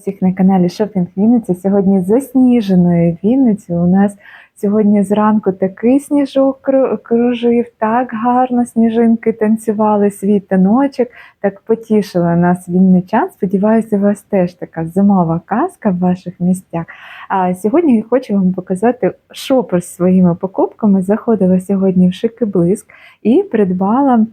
Всіх на каналі Шопінг Вінниця. Сьогодні засніженою Вінницею. У нас сьогодні зранку такий сніжок кружив, так гарно сніжинки танцювали, свій таночок, так потішили нас вінничан. Сподіваюся, у вас теж така зимова казка в ваших місцях. А сьогодні я хочу вам показати шопер з своїми покупками. Заходила сьогодні в Шики Блиск і придбала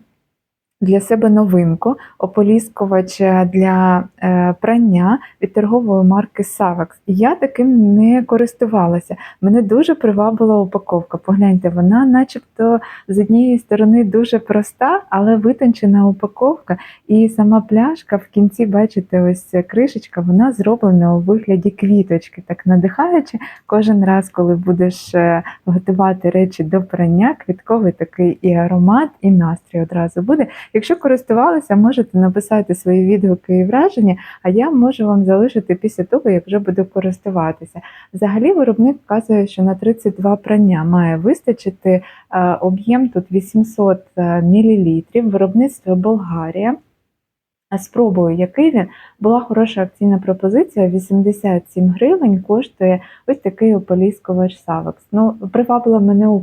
для себе новинку ополіскувач для е, прання від торгової марки Savax. Я таким не користувалася. Мене дуже привабила упаковка. Погляньте, вона, начебто, з однієї сторони дуже проста, але витончена упаковка. І сама пляшка в кінці, бачите, ось кришечка, вона зроблена у вигляді квіточки, так надихаючи. Кожен раз, коли будеш е, готувати речі до прання, квітковий такий і аромат, і настрій одразу буде. Якщо користувалися, можете написати свої відгуки і враження, а я можу вам залишити після того, як вже буду користуватися. Взагалі, виробник вказує, що на 32 прання має вистачити е, об'єм тут 800 мл, виробництво Болгарія. А Спробую, який він була хороша акційна пропозиція. 87 гривень коштує ось такий ополіскувач Savax. Ну, привабила мене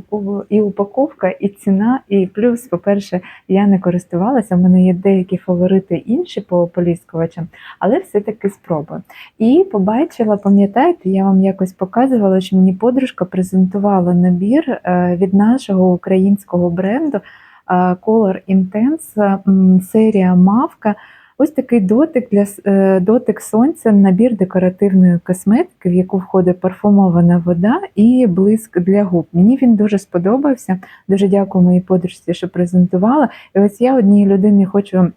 і упаковка, і ціна, і плюс, по-перше, я не користувалася. У мене є деякі фаворити інші по ополіскувачам, але все-таки спробую. І побачила, пам'ятаєте, я вам якось показувала, що мені подружка презентувала набір е, від нашого українського бренду Color Intense серія Мавка. Ось такий дотик для е, дотик сонця, набір декоративної косметики, в яку входить парфумована вода і блиск для губ. Мені він дуже сподобався. Дуже дякую моїй подружці, що презентувала. І ось я одній людині хочу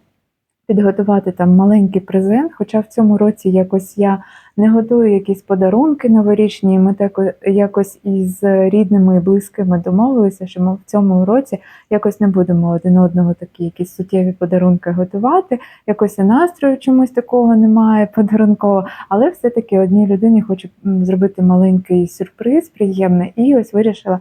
підготувати там маленький презент. Хоча в цьому році якось я не готую якісь подарунки новорічні. Ми так якось із рідними і близькими домовилися, що ми в цьому році якось не будемо один одного такі якісь суттєві подарунки готувати. Якось і настрою чомусь такого немає подарункового, але все-таки одній людині хочу зробити маленький сюрприз, приємний, і ось вирішила.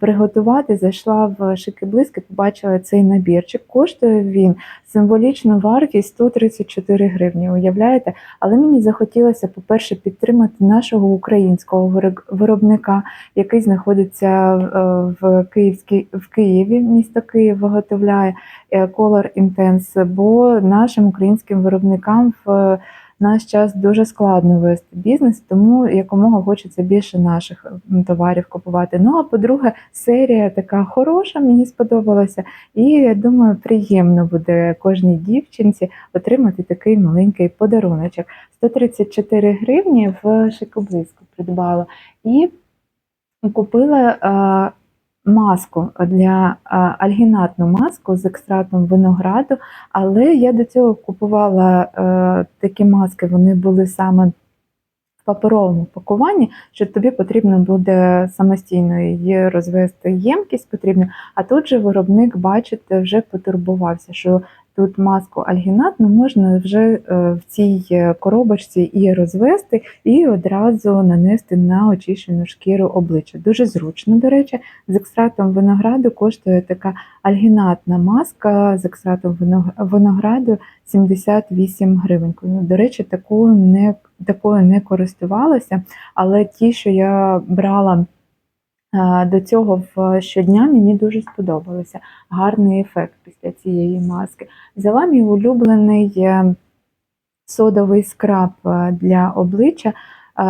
Приготувати зайшла в шики близько, побачила цей набірчик. Коштує він символічну вартість 134 гривні. Уявляєте? Але мені захотілося, по-перше, підтримати нашого українського вироб- виробника, який знаходиться е, в Київській в Києві, місто Київ виготовляє е, Color Intense, бо нашим українським виробникам в наш час дуже складно вести бізнес, тому якомога хочеться більше наших товарів купувати. Ну а по-друге, серія така хороша, мені сподобалася, і я думаю, приємно буде кожній дівчинці отримати такий маленький подаруночок. 134 гривні в шикоблиску придбала і купила маску для альгінатну маску з екстрактом винограду, але я до цього купувала е, такі маски, вони були саме в паперовому пакуванні, що тобі потрібно буде самостійно її розвести ємкість потрібно. А тут же виробник, бачите, вже потурбувався, що тут маску альгінатну можна вже е, в цій е, коробочці і розвести, і одразу нанести на очищену шкіру обличчя. Дуже зручно, до речі, з екстрактом винограду коштує така альгінатна маска з екстрактом вино- винограду 78 гривень. Ну, До речі, такою не, такою не користувалася, але ті, що я брала до цього в щодня, мені дуже сподобалося. Гарний ефект після цієї маски. Взяла мій улюблений е, содовий скраб е, для обличчя. е,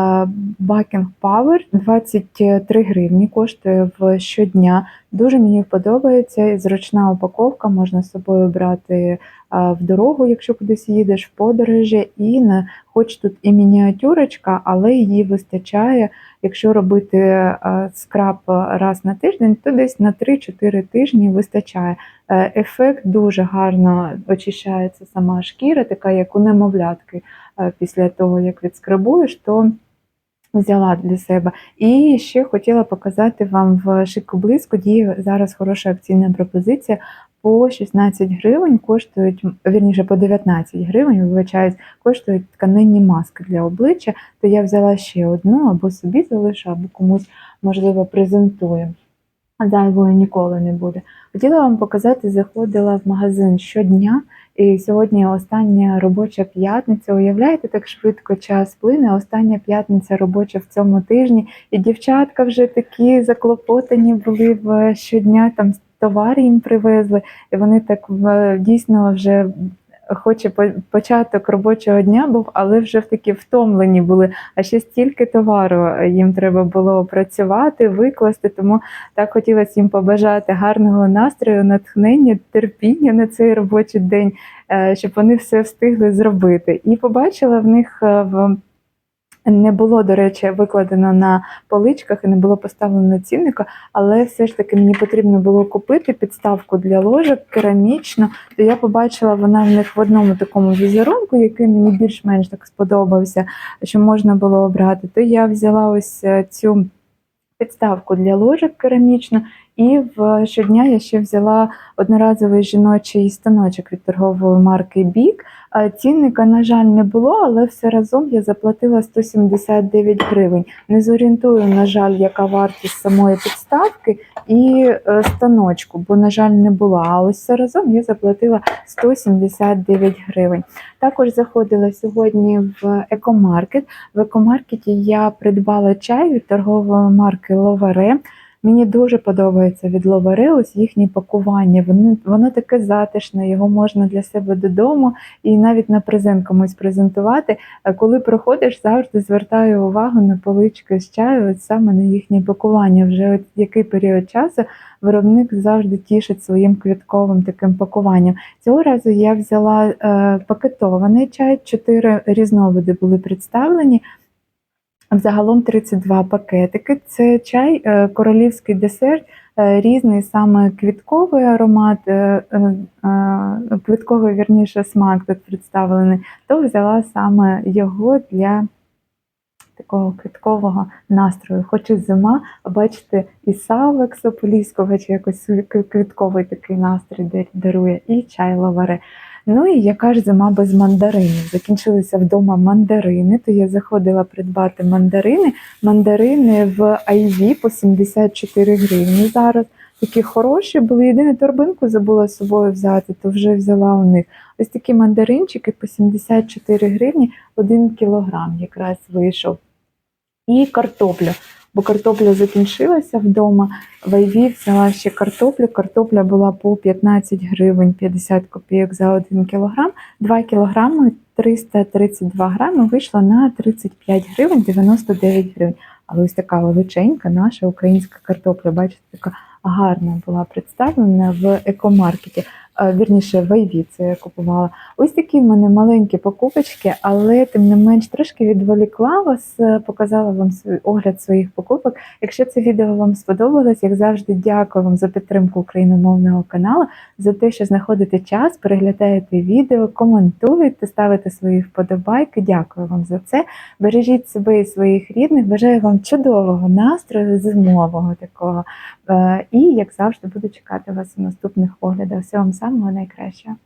Backing Power 23 гривні коштує в щодня. Дуже мені подобається зручна упаковка, можна з собою брати в дорогу, якщо кудись їдеш в подорожі, і на хоч тут і мініатюрочка, але її вистачає. Якщо робити скраб раз на тиждень, то десь на 3-4 тижні вистачає. Е, Ефект дуже гарно очищається сама шкіра, така як у немовлятки е, після того, як відскрабуєш, то взяла для себе. І ще хотіла показати вам в шику близько діє зараз хороша акційна пропозиція. По 16 гривень коштують, вірніше по 19 гривень, вибачаюсь, коштують тканинні маски для обличчя. То я взяла ще одну або собі залишу, або комусь, можливо, презентую. Зайвою ніколи не буде. Хотіла вам показати, заходила в магазин щодня І сьогодні остання робоча п'ятниця. Уявляєте, так швидко час плине. Остання п'ятниця робоча в цьому тижні. І дівчатка вже такі заклопотані були в щодня. Там товари їм привезли, і вони так в- дійсно вже. Хоче по- початок робочого дня був, але вже такі втомлені були. А ще стільки товару їм треба було опрацювати, викласти. Тому так хотілося їм побажати гарного настрою, натхнення, терпіння на цей робочий день, е, щоб вони все встигли зробити. І побачила в них е, в не було, до речі, викладено на поличках і не було поставлено цінника, але все ж таки мені потрібно було купити підставку для ложок керамічну. То я побачила вона в них в одному такому візерунку, який мені більш-менш так сподобався, що можна було обрати. То я взяла ось е, цю підставку для ложок керамічну, і в щодня я ще взяла одноразовий жіночий станочок від торгової марки Бік. А Цінника, на жаль, не було, але все разом я заплатила 179 гривень. Не зорієнтую, на жаль, яка вартість самої підставки і е, станочку, бо, на жаль, не було. А ось все разом я заплатила 179 гривень. Також заходила сьогодні в екомаркет. В екомаркеті я придбала чай від торгової марки Ловаре. Мені дуже подобається від Ловаре ось їхнє пакування. Воно, воно таке затишне, його можна для себе додому і навіть на презент комусь презентувати. А коли проходиш, завжди звертаю увагу на полички з чаю, от саме на їхнє пакування. Вже от який період часу виробник завжди тішить своїм квітковим таким пакуванням. Цього разу я взяла е, пакетований чай, чотири різновиди були представлені. Взагалом 32 пакетики. Це чай, е, королівський десерт, е, різний саме квітковий аромат, е, квітковий вірніше смак тут представлений. То взяла саме його для такого квіткового настрою. Хоч і зима, бачите, і сало Ксополіського, чи якось квітковий такий настрій дарує, і чай лаваре. Ну і яка ж зима без мандаринів? Закінчилися вдома мандарини, то я заходила придбати мандарини. Мандарини в IV по 74 гривні зараз. Такі хороші були. Єдине торбинку забула з собою взяти, то вже взяла у них. Ось такі мандаринчики по 74 гривні, 1 кілограм якраз вийшов. І картопля. Бо картопля закінчилася вдома. В Айві взяла ще картоплю. Картопля була по 15 гривень 50 копійок за 1 кілограм. 2 кілограми 332 грами вийшло на 35 гривень 99 гривень. Але ось така величенька наша українська картопля, бачите, така гарна була представлена в екомаркеті. Вірніше, в Айві це я купувала. Ось такі в мене маленькі покупочки, але тим не менш трошки відволікла вас, е, показала вам свій огляд своїх покупок. Якщо це відео вам сподобалось, як завжди, дякую вам за підтримку україномовного каналу, за те, що знаходите час, переглядаєте відео, коментуєте, ставите свої вподобайки. Дякую вам за це. Бережіть себе і своїх рідних. Бажаю вам чудового настрою, зимового такого. Е, І як завжди, буду чекати вас у наступних оглядах. Всього вам самого найкращого.